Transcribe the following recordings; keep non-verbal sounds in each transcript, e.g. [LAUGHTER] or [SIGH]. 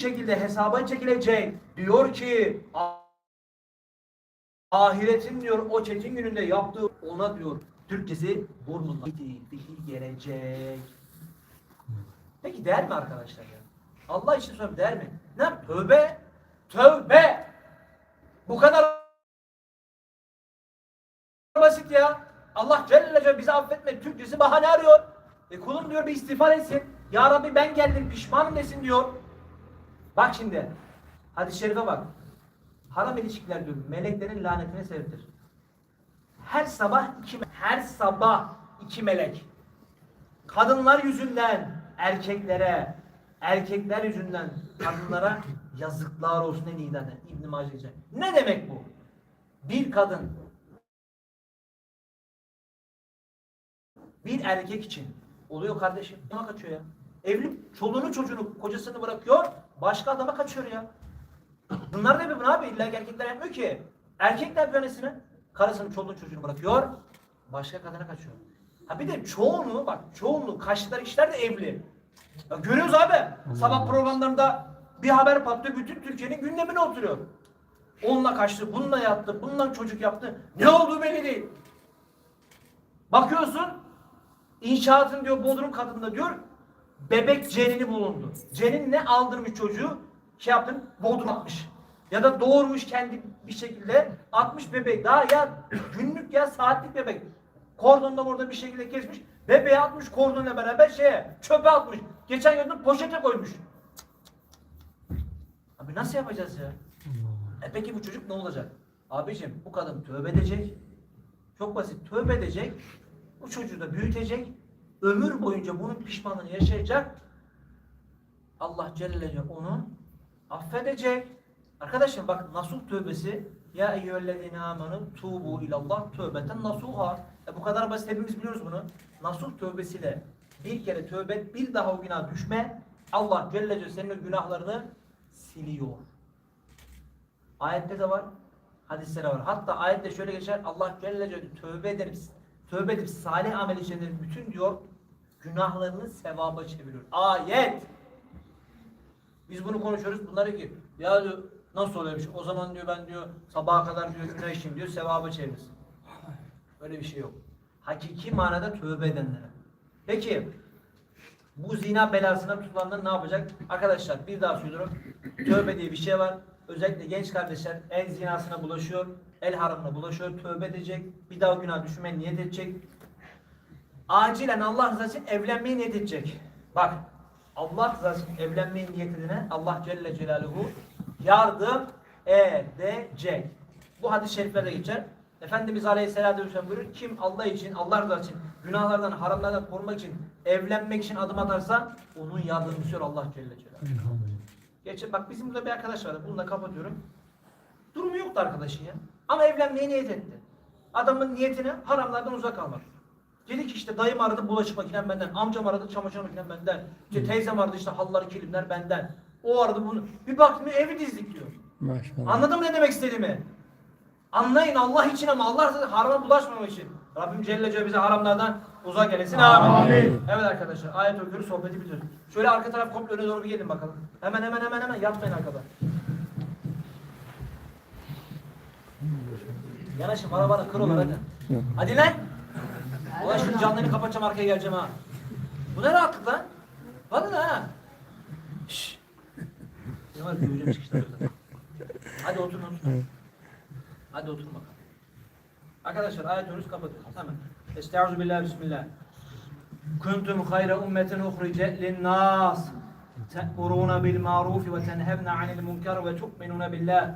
şekilde hesaba çekilecek. Diyor ki "A- ahiretin diyor o çetin gününde yaptığı ona diyor Türkçesi burnundan fitil gelecek. Peki değer mi arkadaşlar ya? Allah için söylüyorum değer mi? Ne yap? Tövbe! Tövbe! Bu kadar basit ya. Allah Celle Celle bizi affetme. Türkçesi bahane arıyor. E kulum diyor bir istiğfar etsin. Ya Rabbi ben geldim pişmanım desin diyor. Bak şimdi. Hadis-i şerife bak. Haram ilişkiler diyor. Meleklerin lanetine sebeptir. Her sabah iki her sabah iki melek. Kadınlar yüzünden erkeklere, erkekler yüzünden kadınlara [LAUGHS] yazıklar olsun en iyi. İbn geçer. Ne demek bu? Bir kadın bir erkek için oluyor kardeşim. Ona kaçıyor ya. Evli çoluğunu çocuğunu kocasını bırakıyor başka adama kaçıyor ya. Bunlar ne yapıyor abi? İlla erkekler yapmıyor ki. Erkekler yapıyor nesini? Karısını çoluğunu çocuğunu bırakıyor başka kadına kaçıyor. Ha bir de çoğunluğu bak çoğunluğu kaçtıkları işler de evli. Ya görüyoruz abi. Sabah programlarında bir haber patlıyor bütün Türkiye'nin gündemine oturuyor. Onunla kaçtı, bununla yattı, bununla çocuk yaptı. Ne olduğu belli değil. Bakıyorsun inşaatın diyor bodrum katında diyor bebek cenini bulundu. Cenin ne aldırmış çocuğu şey yaptın bodrum atmış. Ya da doğurmuş kendi bir şekilde atmış bebek. Daha ya günlük ya saatlik bebek. Kordonda orada bir şekilde kesmiş. Bebeği atmış kordonla beraber şeye çöpe atmış. Geçen gün poşete koymuş. Abi nasıl yapacağız ya? E peki bu çocuk ne olacak? Abicim bu kadın tövbe edecek. Çok basit. Tövbe edecek. Bu çocuğu da büyütecek. Ömür boyunca bunun pişmanlığını yaşayacak. Allah Celle onu affedecek. Arkadaşlar bak nasuh tövbesi ya eyyühellezine amenu tubu ilallah tövbeten nasuha. E bu kadar basit hepimiz biliyoruz bunu. Nasuh tövbesiyle bir kere tövbe bir daha o günah düşme. Allah Celle senin günahlarını siliyor. Ayette de var, hadislere var. Hatta ayette şöyle geçer. Allah Celle Celle tövbe edip tövbe edip salih amel işleyenlerin bütün diyor günahlarını sevaba çeviriyor. Ayet. Biz bunu konuşuyoruz. Bunları ki ya diyor nasıl oluyor bir şey? O zaman diyor ben diyor sabaha kadar diyor günah işim diyor sevaba çevirsin. Öyle bir şey yok. Hakiki manada tövbe edenlere. Peki bu zina belasına tutulanlar ne yapacak? Arkadaşlar bir daha söylüyorum. Tövbe diye bir şey var. Özellikle genç kardeşler el zinasına bulaşıyor. El haramına bulaşıyor. Tövbe edecek. Bir daha günah düşmeye niyet edecek. Acilen Allah rızası için evlenmeyi niyet edecek. Bak Allah rızası için evlenmeyi niyet edene Allah Celle Celaluhu yardım edecek. Bu hadis-i şeriflerde geçer. Efendimiz Aleyhisselatü Vesselam buyurur. Kim Allah için, Allah rızası için, günahlardan, haramlardan korumak için, evlenmek için adım atarsa onun yardımcısı olur Allah Celle Celaluhu. Geçen bak bizim burada bir arkadaş vardı. Bunu da kapatıyorum. Durumu yoktu arkadaşın ya. Ama evlenmeye niyet etti. Adamın niyetine haramlardan uzak kalmak. Dedi ki işte dayım aradı bulaşık makinem benden, amcam aradı çamaşır makinem benden, işte teyzem aradı işte halları kilimler benden. O aradı bunu. Bir baktım evi dizdik diyor. Maşallah. Anladın mı ne demek istediğimi? Anlayın Allah için ama Allah size harama bulaşmamak için. Rabbim Celle Celle bize haramlardan uzak eylesin. Amin. Amin. Evet arkadaşlar ayet okuyoruz sohbeti bitiriyoruz. Şöyle arka taraf komple öne doğru bir gelin bakalım. Hemen hemen hemen hemen yatmayın arkada. Yanaşın arabanı kır olur hadi. Hadi lan. Ulan şu canlarını kapatacağım arkaya geleceğim ha. Bu ne rahatlık lan? Lan ha. Şşş. Ne var göreceğim çıkışta. Hadi oturun oturun. Hadi oturun bakalım. Arkadaşlar ayet önünüz kapatıyoruz. Hemen. Estaizu billahi bismillah. Kuntum hayra ummetin uhrice linnas. Te'muruna bil marufi ve tenhevne anil munkar ve tu'minuna billah.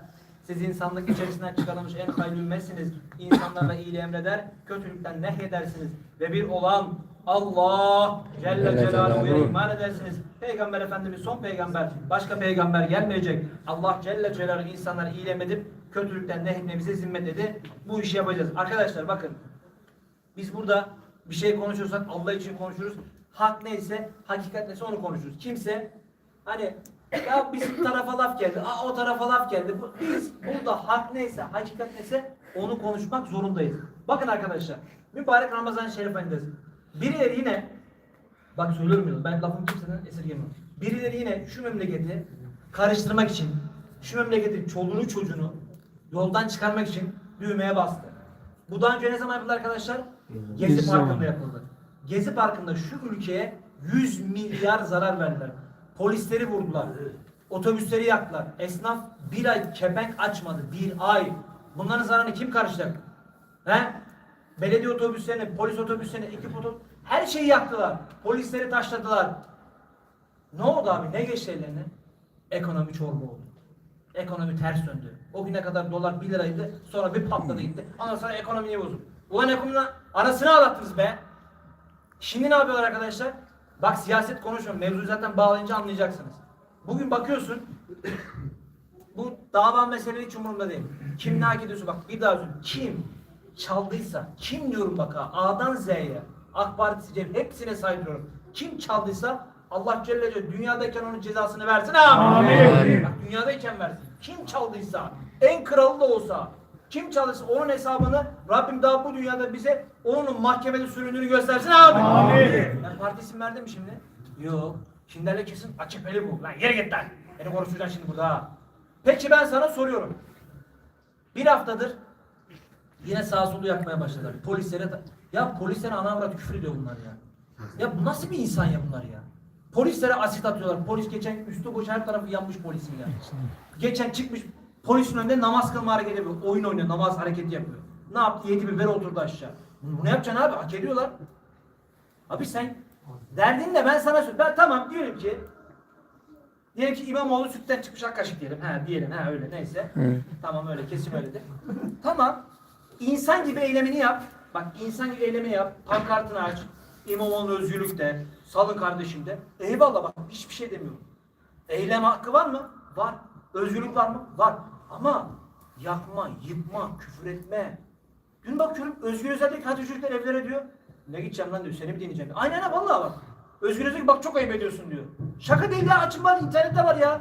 Siz insanlık içerisinden çıkarılmış en hayırlı ümmetsiniz. İnsanlarla iyiliği emreder, kötülükten nehyedersiniz. Ve bir olan Allah Celle Celaluhu'ya Celaluhu. iman edersiniz. Peygamber Efendimiz son peygamber. Başka peygamber gelmeyecek. Allah Celle Celaluhu insanları iyiliği emredip kötülükten nehyetmemize zimmet dedi. Bu işi yapacağız. Arkadaşlar bakın. Biz burada bir şey konuşuyorsak Allah için konuşuruz. Hak neyse, hakikat neyse onu konuşuruz. Kimse hani ya bizim tarafa laf geldi, aa, o tarafa laf geldi. Biz burada hak neyse, hakikat neyse onu konuşmak zorundayız. Bakın arkadaşlar, mübarek Ramazan Şerif ayındayız. Birileri yine, bak söylüyorum ya, ben lafımı kimseden esirgemiyorum. Birileri yine şu memleketi karıştırmak için şu memleketin çoluğunu çocuğunu yoldan çıkarmak için düğmeye bastı. Bu daha önce ne zaman yapıldı arkadaşlar? Gezi Parkı'nda yapıldı. Gezi Parkı'nda şu ülkeye 100 milyar zarar verdiler. Polisleri vurdular. Otobüsleri yaktılar. Esnaf bir ay kepenk açmadı. Bir ay. Bunların zararını kim karşılayacak? He? Belediye otobüslerini, polis otobüslerini, ekip otobüs... Her şeyi yaktılar. Polisleri taşladılar. Ne oldu abi? Ne geçti ellerine? Ekonomi çorba oldu. Ekonomi ters döndü. O güne kadar dolar 1 liraydı. Sonra bir patladı gitti. Ondan sonra ekonomiyi bozuldu. Ulan ekonominin anasını ağlattınız be. Şimdi ne yapıyorlar arkadaşlar? Bak siyaset konuşuyorum. Mevzuyu zaten bağlayınca anlayacaksınız. Bugün bakıyorsun [COUGHS] bu dava meseleleri hiç umurumda değil. Kim ne hak ediyorsa bak bir daha söyleyeyim. Kim çaldıysa, kim diyorum bak ha A'dan Z'ye, AK Partisi hepsine saygılıyorum. Kim çaldıysa Allah Celle Celle dünyadayken onun cezasını versin amin. Amin. Bak dünyadayken versin. Kim çaldıysa, en kralı da olsa, kim çaldıysa onun hesabını Rabbim daha bu dünyada bize onun mahkemede süründüğünü göstersin amin. Amin. Ben parti isim verdim mi şimdi? Yok. Şimdilerle kesin açık beli bu. Lan yere git lan. Beni konuşacaksın şimdi burada ha. Peki ben sana soruyorum. Bir haftadır yine sağ solu yakmaya başladılar. Polislere ya polislere ana avrat küfür ediyor bunlar ya. Ya bu nasıl bir insan ya bunlar ya? Polislere asit atıyorlar. Polis geçen üstü boş her tarafı yanmış polisin ya. Geçen çıkmış polisin önünde namaz kılma hareketi yapıyor. Oyun oynuyor, namaz hareketi yapıyor. Ne yaptı? Yedi biberi oturdu aşağı. Bunu yapacaksın abi. Hak ediyorlar. Abi sen derdin de ben sana söyleyeyim. Ben tamam diyelim ki diyelim ki İmamoğlu sütten çıkmış ak kaşık diyelim. Ha diyelim ha öyle neyse. Evet. Tamam öyle kesin öyledir. tamam. İnsan gibi eylemini yap. Bak insan gibi eylemini yap. Pankartını aç. İmamoğlu özgürlük de. Salın kardeşim de. Eyvallah bak hiçbir şey demiyorum. Eylem hakkı var mı? Var. Özgürlük var mı? Var. Ama yakma, yıkma, küfür etme. Dün bakıyorum Özgür Özel diyor ki hadi çocuklar evlere diyor. Ne gideceğim lan diyor seni mi dinleyeceğim? Aynen ha vallahi bak. Özgür Özel bak çok ayıp ediyorsun diyor. Şaka değil ya açın var internette var ya.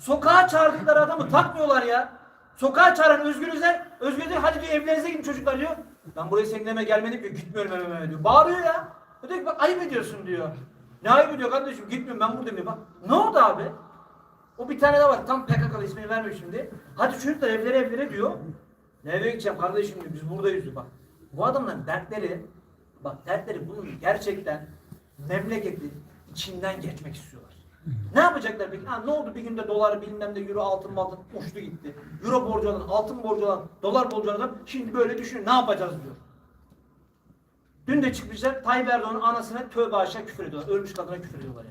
Sokağa çağırdıkları adamı takmıyorlar ya. Sokağa çağıran Özgür Özel, Özgür Özel hadi diyor evlerinize gidin çocuklar diyor. Ben buraya senin evine gelmedim ki gitmiyorum evime diyor. Bağırıyor ya. O diyor ki bak ayıp ediyorsun diyor. Ne ayıp ediyor kardeşim gitmiyorum ben buradayım diyor. Bak ne oldu abi? O bir tane daha var. Tam PKK'lı ismini vermiyor şimdi. Hadi çocuklar evlere evlere diyor. Nereye gideceğim kardeşim diyor. Biz buradayız diyor. Bak. Bu adamların dertleri bak dertleri bunun gerçekten memleketi içinden geçmek istiyorlar. Ne yapacaklar peki? Ha, ne oldu bir günde dolar bilmem de euro altın altın uçtu gitti. Euro borcu olan, altın borcu olan, dolar borcu olan şimdi böyle düşünüyor. Ne yapacağız diyor. Dün de çıkmışlar Tayyip Erdoğan'ın anasına tövbe aşağı küfür ediyorlar. Ölmüş kadına küfür ediyorlar ya.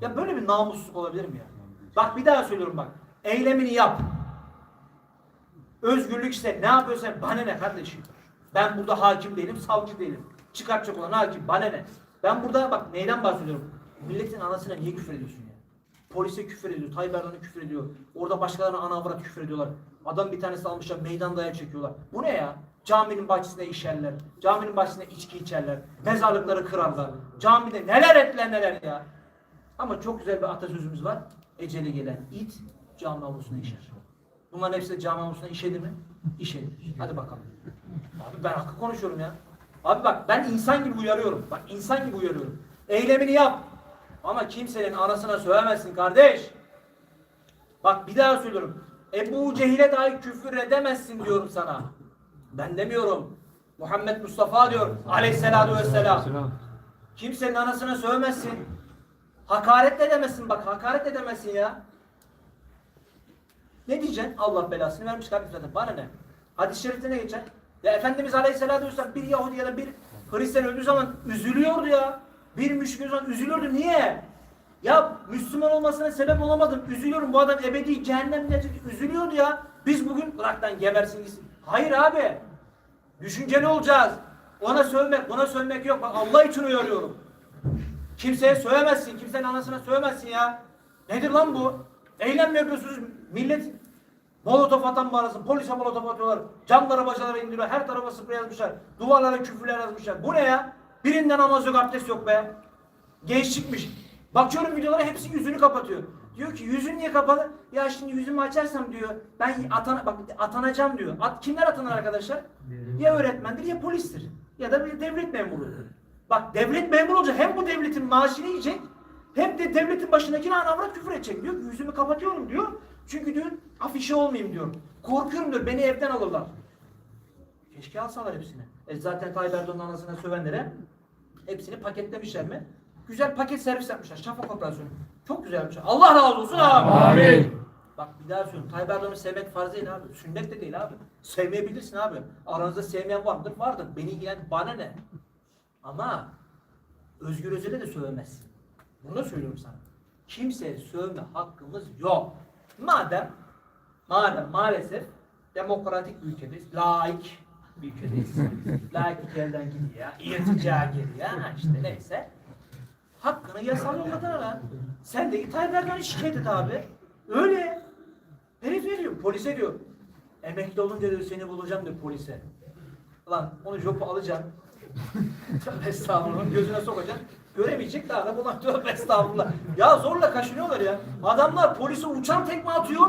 Ya böyle bir namussuzluk olabilir mi ya? Bak bir daha söylüyorum bak. Eylemini yap. Özgürlük iste. Ne yapıyorsan bana ne kardeşim? Ben burada hakim değilim, savcı değilim. Çıkartacak olan hakim bana ne? Ben burada bak neyden bahsediyorum? Milletin anasına niye küfür ediyorsun ya? Polise küfür ediyor, Tayyip Erdoğan'a küfür ediyor. Orada başkalarına ana avrat küfür ediyorlar. Adam bir tanesi almışlar meydan dayağı çekiyorlar. Bu ne ya? Caminin bahçesinde işerler. Caminin bahçesinde içki içerler. Mezarlıkları kırarlar. Camide neler ettiler neler ya. Ama çok güzel bir atasözümüz var. Eceli gelen it cami avlusuna işer. Bunların hepsi de cami avlusuna işedi mi? İşedi. Hadi bakalım. Abi ben hakkı konuşuyorum ya. Abi bak ben insan gibi uyarıyorum. Bak insan gibi uyarıyorum. Eylemini yap. Ama kimsenin anasına sövemezsin kardeş. Bak bir daha söylüyorum. Ebu Cehil'e dahi küfür edemezsin diyorum sana. Ben demiyorum. Muhammed Mustafa diyor. Aleyhisselatu vesselam. Kimsenin anasına sövmezsin. Hakaret de bak hakaret edemezsin ya. Ne diyeceksin? Allah belasını vermiş kardeşim zaten. Bana ne? Hadis-i şerifte ne geçer? Ya Efendimiz Aleyhisselatü Vesselam bir Yahudi ya da bir Hristiyan öldüğü zaman üzülüyordu ya. Bir müşrik zaman üzülüyordu. Niye? Ya Müslüman olmasına sebep olamadım. Üzülüyorum. Bu adam ebedi cehennemde üzülüyordu ya. Biz bugün Irak'tan gebersin gitsin. Hayır abi. Düşünceli olacağız. Ona sövmek, buna sövmek yok. Bak Allah için uyarıyorum. Kimseye sövemezsin. Kimsenin anasına sövemezsin ya. Nedir lan bu? Eylem mi yapıyorsunuz? Millet molotof atan bağırasın. Polise molotof atıyorlar. Camlara bacalara indiriyor. Her tarafa sprey yazmışlar. Duvarlara küfürler yazmışlar. Bu ne ya? Birinde namaz yok, abdest yok be. Genç çıkmış. Bakıyorum videolara hepsi yüzünü kapatıyor. Diyor ki yüzün niye kapalı? Ya şimdi yüzümü açarsam diyor ben atan bak atanacağım diyor. At, kimler atanır arkadaşlar? Ya öğretmendir ya polistir. Ya da bir devlet memuru. Bak devlet memuru olacak hem bu devletin maaşını yiyecek Hem de devletin başındakine anamına küfür edecek diyor. Yüzümü kapatıyorum diyor. Çünkü diyor afişe olmayayım diyor. Korkuyorum diyor beni evden alırlar. Keşke alsalar hepsini. E zaten Tayyip Erdoğan'ın anasına sövenlere hepsini paketlemişler mi? Güzel paket servis yapmışlar. Şafak operasyonu. Çok güzel yapmışlar. Allah razı olsun abi. Amin. Bak bir daha söylüyorum. Tayyip Erdoğan'ı sevmek farz değil abi. Sünnet de değil abi. Sevmeyebilirsin abi. Aranızda sevmeyen var mıdır? Vardır. Beni ilgilen bana ne? Ama Özgür Özel'e de sövemezsin. Bunu da söylüyorum sana. Kimseye sövme hakkımız yok. Madem madem maalesef demokratik bir ülkedeyiz. Laik bir ülkedeyiz. [LAUGHS] Laiklik elden gidiyor. İrtica geliyor. İşte neyse. Hakkını yasal yoldan ara. Sen de Tayyip Erdoğan'ı şikayet et abi. Öyle. Herif ne diyor? Polise diyor. Emekli olunca diyor seni bulacağım diyor polise. Lan onu jopu alacaksın. Tövbe estağfurullah gözüne sokacaksın. Göremeyecek daha da buna tövbe estağfurullah. Ya zorla kaşınıyorlar ya. Adamlar polise uçan tekme atıyor.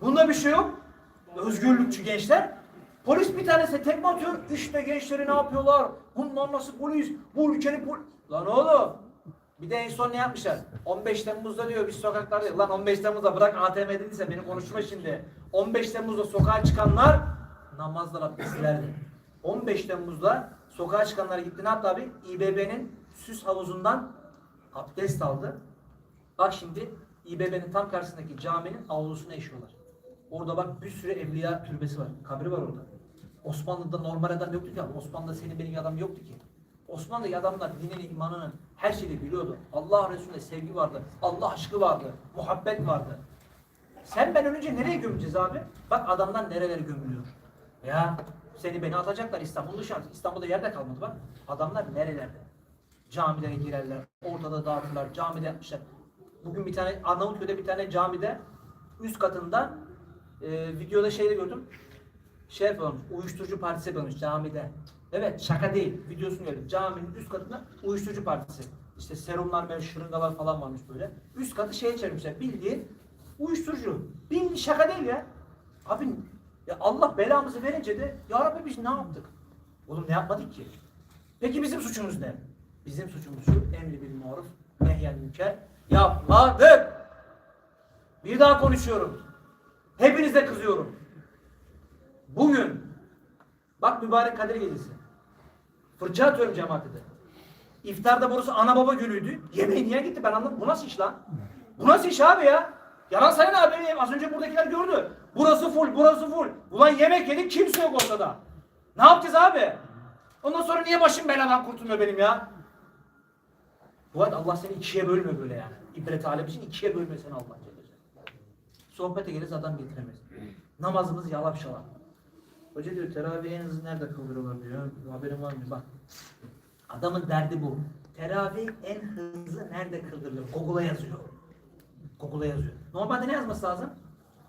Bunda bir şey yok. Özgürlükçü gençler. Polis bir tanesi tekme atıyor. İşte gençleri ne yapıyorlar? Bunlar nasıl polis? Bu ülkenin pol... Lan oğlum. Bir de en son ne yapmışlar? 15 Temmuz'da diyor biz sokaklarda lan 15 Temmuz'da bırak ATM dediyse beni konuşma şimdi. 15 Temmuz'da sokağa çıkanlar namazlar abdestlerdi. 15 Temmuz'da sokağa çıkanlar gitti ne yaptı abi? İBB'nin süs havuzundan abdest aldı. Bak şimdi İBB'nin tam karşısındaki caminin avlusuna eşiyorlar. Orada bak bir sürü evliya türbesi var. Kabri var orada. Osmanlı'da normal adam yoktu ki. abi. Osmanlı'da senin benim adam yoktu ki. Osmanlı'daki adamlar dinini, imanını her şeyi biliyordu. Allah Resulüne sevgi vardı. Allah aşkı vardı. Muhabbet vardı. Sen ben ölünce nereye gömeceğiz abi? Bak adamdan nerelere gömülüyor. Ya seni beni atacaklar İstanbul dışarı. İstanbul'da yerde kalmadı bak. Adamlar nerelerde? Camilere girerler. Ortada dağıtırlar. Camide yapmışlar. Bugün bir tane Arnavutköy'de bir tane camide üst katında e, videoda şeyde gördüm. Şey yapıyormuş. Uyuşturucu partisi yapıyormuş camide. Evet şaka değil. Videosunu gördüm. Caminin üst katında uyuşturucu partisi. İşte serumlar ve şırıngalar falan varmış böyle. Üst katı şeye çevirmişler. Bildiğin uyuşturucu. Bin şaka değil ya. Abi ya Allah belamızı verince de ya Rabbi biz ne yaptık? Oğlum ne yapmadık ki? Peki bizim suçumuz ne? Bizim suçumuz şu emri bil maruf nehyen münker yapmadık. Bir daha konuşuyorum. Hepinize kızıyorum. Bugün bak mübarek Kadir Gecesi. Fırça atıyorum cemaate de. İftarda burası ana baba günüydü. Yemeği niye gitti ben anlamadım. Bu nasıl iş lan? Bu nasıl iş abi ya? Yalan sayın abi. Az önce buradakiler gördü. Burası full, burası full. Ulan yemek yedik kimse yok ortada. Ne yapacağız abi? Ondan sonra niye başım beladan kurtulmuyor benim ya? Bu arada Allah seni ikiye bölmüyor böyle yani. İbret alem için ikiye bölmüyor seni Allah. Sohbete geliriz adam getiremez. Namazımız yalap şalap. Hoca diyor teravih en hızlı nerede kıldırıyorlar diyor. Haberin var mı? Bak. Adamın derdi bu. Teravih en hızlı nerede kıldırılıyor? Google'a yazıyor. Google'a yazıyor. Normalde ne yazması lazım?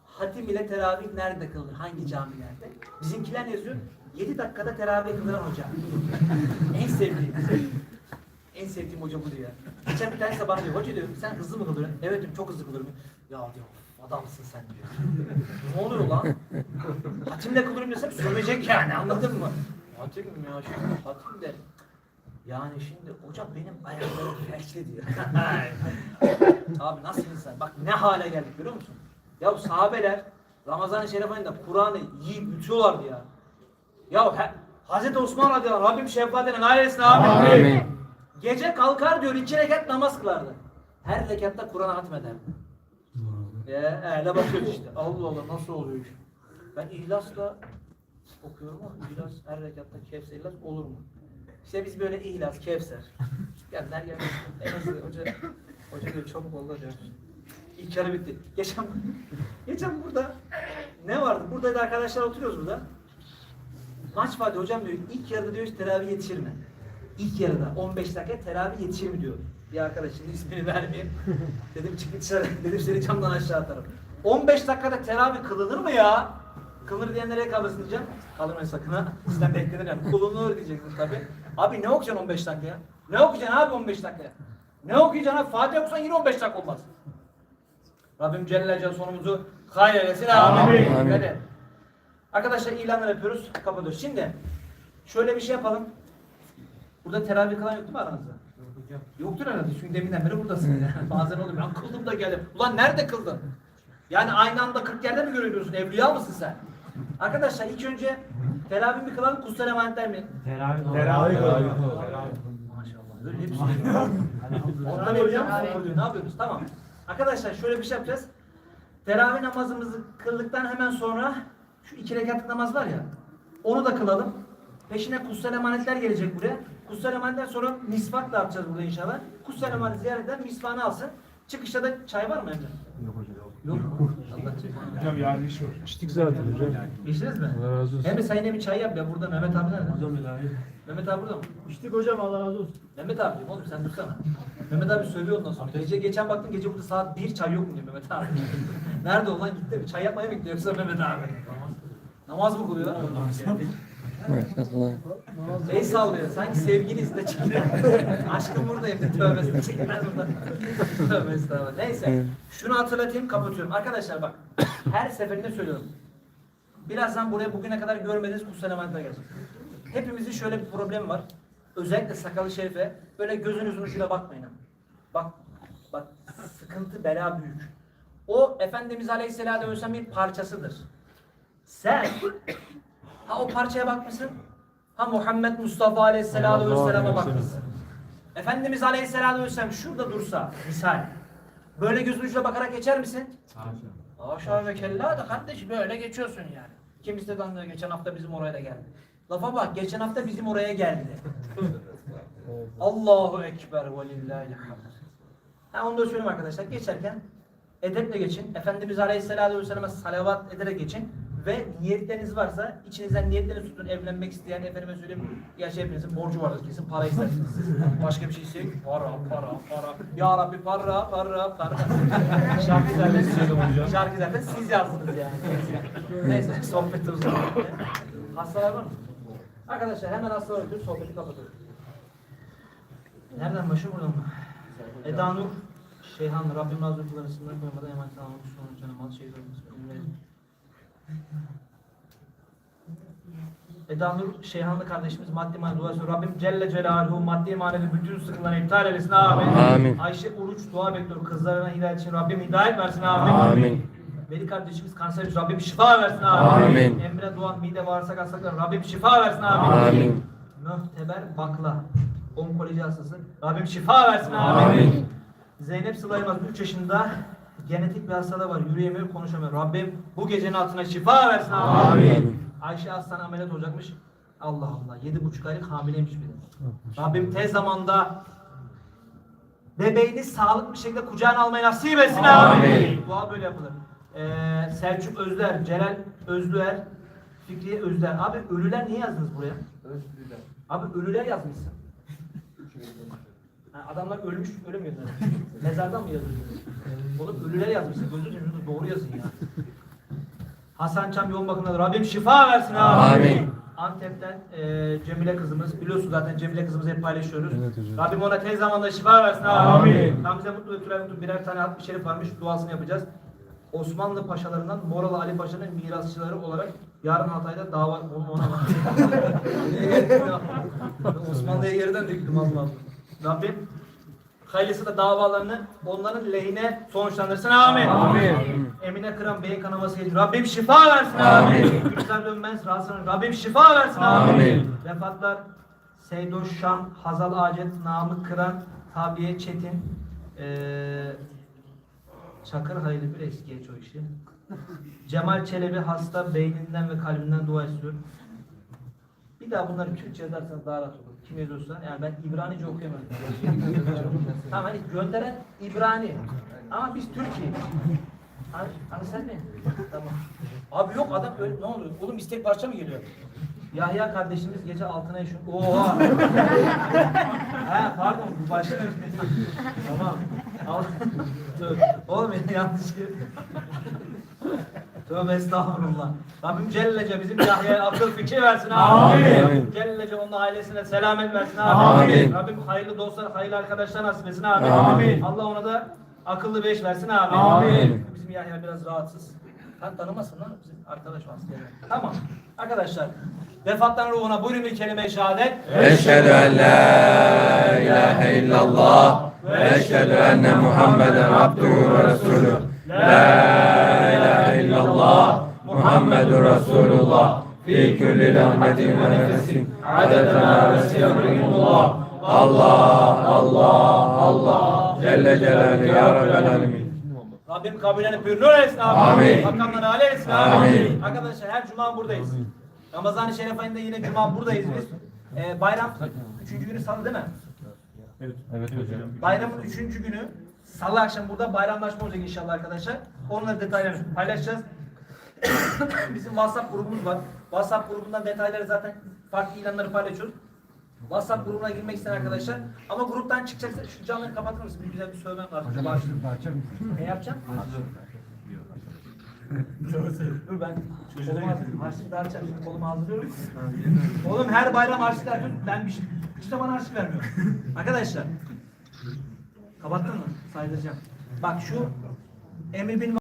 Hatim ile teravih nerede kılınır? Hangi camilerde? Bizimkiler ne yazıyor? 7 dakikada teravih kıldıran hoca. [LAUGHS] en sevdiğim. En sevdiğim hoca bu diyor. Geçen bir tanesi bana diyor, hoca diyor, sen hızlı mı kılıyorsun? Evet diyorum, çok hızlı kılıyorum. Ya diyor, adamsın sen diyor. ne oluyor lan? Hatimle kılıyorum desem sövecek yani, anladın mı? Hatim ya, hatim de. Yani şimdi hocam benim ayaklarım [LAUGHS] felçli diyor. [LAUGHS] Abi nasıl insan? Bak ne hale geldik görüyor musun? Ya sahabeler Ramazan-ı Şerif ayında Kur'an'ı yiyip yutuyorlardı ya. Ya he, Hazreti Osman radıyallahu anh, Rabbim şefaatine nail etsin abi. Amin. Gece kalkar diyor iki rekat namaz kılardı. Her rekatta Kur'an'ı hatmederdi. Ya öyle bakıyoruz [LAUGHS] işte. Allah Allah nasıl oluyor iş? Ben ihlasla okuyorum ama ihlas her rekatta Kevser ihlas olur mu? İşte biz böyle ihlas, Kevser. Geldiler geldiler. En azından hoca, hoca diyor çabuk oldu diyor. İlk yarı bitti. Geçen, geçen burada ne vardı? Buradaydı arkadaşlar oturuyoruz burada. Maç vardı hocam diyor. İlk yarıda diyor teravih yetişir mi? İlk yarıda 15 dakika teravih yetişir mi diyor. Bir arkadaşın ismini vermeyeyim. dedim çık dışarı. [LAUGHS] Dedim seni camdan aşağı atarım. 15 dakikada teravih kılınır mı ya? Kılınır diyenlere kalırsın diyeceğim. Kaldırmayın sakın ha. Sizden beklenir yani. Kılınır diyeceksin tabi. Abi ne okuyacaksın 15 dakikaya? Ne okuyacaksın abi 15 dakikaya? Ne okuyacaksın abi? Fatih okusan yine 15 dakika olmaz. Rabbim Celle Celle sonumuzu hayır eylesin. Amin. Amin. Amin. Hadi. Arkadaşlar ilanlar yapıyoruz. Kapatıyoruz. Şimdi şöyle bir şey yapalım. Burada teravih kılan yok değil mi aranızda? Yoktur herhalde çünkü deminden beri buradasın. [LAUGHS] Bazen oluyor. Ben kıldım da geldim. Ulan nerede kıldın? Yani aynı anda 40 yerde mi görünüyorsun? Evliya mısın sen? Arkadaşlar ilk önce teravih mi kılalım, kutsal emanetler mi? Teravih Teravih Teravih. Maşallah. Böyle hepsi. [LAUGHS] Ondan mısın? Ne yapıyoruz? Tamam. Arkadaşlar şöyle bir şey yapacağız. Teravih namazımızı kıldıktan hemen sonra şu iki rekatlık namaz var ya onu da kılalım. Peşine kutsal emanetler gelecek buraya. Kutsal emanetler sonra misvak da yapacağız burada inşallah. Kutsal emanet ziyaret eden misvağını alsın. Çıkışta da çay var mı Emre? Yok hocam. Yok mu? Çekmesin. Hocam yarın iş var. İçtik zaten hocam. İçtiniz mi? Allah razı olsun. Emre sen yine bir çay yap ya burada Mehmet abi nerede? Hocam ilahi. Mehmet abi burada mı? İçtik hocam Allah razı olsun. Mehmet abi oğlum sen dursana. Mehmet abi söylüyor ondan sonra. Gece geçen baktım gece burada saat 1 çay yok mu diyor Mehmet abi. [LAUGHS] Nerede olan gitti mi? Çay yapmaya bekliyor yoksa Mehmet abi. Namaz mı kılıyor? El sallıyor. Sanki sevgiliyiz de çekiyor. [LAUGHS] Aşkım burada evde tövbe çekmez burada. tövbe estağfurullah. Neyse. Şunu hatırlatayım kapatıyorum. Arkadaşlar bak. Her seferinde söylüyorum. Birazdan buraya bugüne kadar görmediğiniz kutsal emanetler gelecek. Hepimizin şöyle bir problemi var. Özellikle sakalı şerife böyle gözünüzün ucuyla bakmayın. Bak, bak sıkıntı bela büyük. O Efendimiz Aleyhisselatü Vesselam bir parçasıdır. Sen ha o parçaya bakmışsın ha Muhammed Mustafa Aleyhisselatü Vesselam'a bakmışsın. Efendimiz Aleyhisselatü Vesselam şurada dursa misal böyle gözün ucuyla bakarak geçer misin? Haşa ve kella da kardeş böyle geçiyorsun yani. Kim istedi anlıyor geçen hafta bizim oraya da geldi. Lafa bak geçen hafta bizim oraya geldi. Allahu Ekber ve lillahi hamd. Ha onu da söyleyeyim arkadaşlar. Geçerken edeple geçin. Efendimiz Aleyhisselatü Vesselam'a salavat ederek geçin. Ve niyetleriniz varsa içinizden niyetlerinizi tutun. Evlenmek isteyen efendime söyleyeyim. Gerçi hepinizin borcu vardır kesin. Para istersiniz siz. Başka bir şey isteyin. Para, para, para. Ya Rabbi para, para, para. Şarkı zaten, şarkı zaten siz yazdınız yani. Neyse sohbeti uzadı. Hastalar var mı? Arkadaşlar hemen hastalar ötürü sohbeti kapatıyoruz. Nereden başı buradan mı? Eda Nur, Şeyhan, Rabbim razı olsun arasında koymadan emanet almak sonra canım al şey olmasın. Eda Nur Şeyhanlı kardeşimiz maddi manevi dua ediyor. Rabbim Celle Celaluhu maddi manevi bütün sıkıntıları iptal eylesin. Amin. Amin. Ayşe Uruç dua bekliyor. Kızlarına hidayet için Rabbim hidayet versin. Amin. Amin. Veli kardeşimiz kanser için Rabbim şifa versin. Amin. Amin. Emre Doğan mide bağırsak hastalıkları Rabbim şifa versin. Amin. Amin. Mühteber Bakla onkoloji hastası Rabbim şifa versin. Amin. Amin. Zeynep Sıla Yılmaz 3 yaşında genetik bir hastalığı var. Yürüyemiyor, konuşamıyor. Rabbim bu gecenin altına şifa versin. Amin. Amin. Ayşe Aslan ameliyat olacakmış. Allah Allah. Yedi buçuk aylık hamileymiş bir de. Rabbim tez zamanda bebeğini sağlıklı bir şekilde kucağına almayı nasip etsin. Amin. Amin. Dua böyle yapılır. Ee, Selçuk Özler, Celal Özlüer, Fikriye Özler. Abi ölüler niye yazdınız buraya? Özlüler. Abi ölüler yazmışsın. [LAUGHS] Ha, adamlar ölmüş, öyle mi yazıyor? [LAUGHS] Mezardan mı yazıyor? Oğlum ölüler yazmışsın. Gözünü seveyim, doğru yazın ya. Hasan Çam yoğun bakımda Rabbim şifa versin abi. Amin. Antep'ten e, Cemile kızımız. Biliyorsun zaten Cemile kızımızı hep paylaşıyoruz. Evet hocam. Rabbim ona tez zamanda şifa versin abi. Amin. Gamze Mutlu ve Tülay Mutlu birer tane hatmi şerif varmış. Duasını yapacağız. Osmanlı paşalarından Moralı Ali Paşa'nın mirasçıları olarak yarın Hatay'da dava onu ona [LAUGHS] Osmanlı'ya geriden döktüm Allah Allah. Rabbim hayırlısı da davalarını onların lehine sonuçlandırsın. Amin. Amin. Emine Kıran beyin kanaması. Rabbim şifa versin. Amin. Gülsel Dönmez rahatsızlanır. Rabbim şifa versin. Amin. Amin. Vefatlar Seydoş Şan, Hazal Acet, Namık Kıran, Tabiye Çetin, eee Çakır Hayırlı bir eski geç o işi. Cemal Çelebi hasta beyninden ve kalbinden dua istiyor. Bir daha bunları Türkçe yazarsanız daha rahat olur. Kim yazıyorsa. Yani ben İbranice okuyamam. [LAUGHS] tamam hani gönderen İbrani. Ama biz Türkiye. Hani, hani sen mi? Tamam. Abi yok adam öyle ne oluyor? Oğlum istek parça mı geliyor? Yahya kardeşimiz gece altına yaşıyor. Oha! [LAUGHS] ha pardon bu başka Tamam. Al. Oğlum yanlış Tövbe estağfurullah. Rabbim Cellece bizim Yahya'ya akıl fikir versin abi. Amin. Cellece onun ailesine selamet versin abi. Amin. Rabbim hayırlı dostlar, hayırlı arkadaşlar nasip etsin abi. Amin. Allah ona da akıllı beş versin abi. Amin. Bizim Yahya biraz rahatsız. Sen tanımasın lan bizim arkadaş vasıtayla. Tamam. Arkadaşlar Vefatların ruhuna buyurun bir kelime-i şehadet. Eşhedü en la ilahe illallah ve eşhedü enne Muhammeden abduhu ve resulü. La ilahe illallah Muhammedur Resulullah fi kulli lahmetin ve nefesin adetena ve siyamrimullah. Allah, Allah, Allah Celle Celaluhu ya Rabbel Alemin. Rabbim kabullenip buyur. Nur etsin abi. Amin. Makamdan âli etsin abi. Amin. Arkadaşlar her cuma buradayız. Ramazan-ı Şerif ayında yine cuma buradayız biz. Ee, bayram üçüncü günü salı değil mi? Evet hocam. Bayramın üçüncü günü salı akşam burada bayramlaşma olacak inşallah arkadaşlar. Onunla detaylarını paylaşacağız. [COUGHS] Bizim WhatsApp grubumuz var. WhatsApp grubundan detayları zaten farklı ilanları paylaşıyoruz. WhatsApp grubuna girmek isteyen arkadaşlar. Ama gruptan çıkacaksa şu camları kapatır mısın? Bir güzel bir söylemem var. Ne yapacağım? Dur ben kolumu hazırlıyorum. Harçlık dağıtacağım. Şimdi kolumu hazırlıyorum. Oğlum her bayram harçlık dağıtıyorum. Ben bir şey, hiç zaman harçlık vermiyorum. Arkadaşlar. Kapattın mı? Saydıracağım. Bak şu Emir bin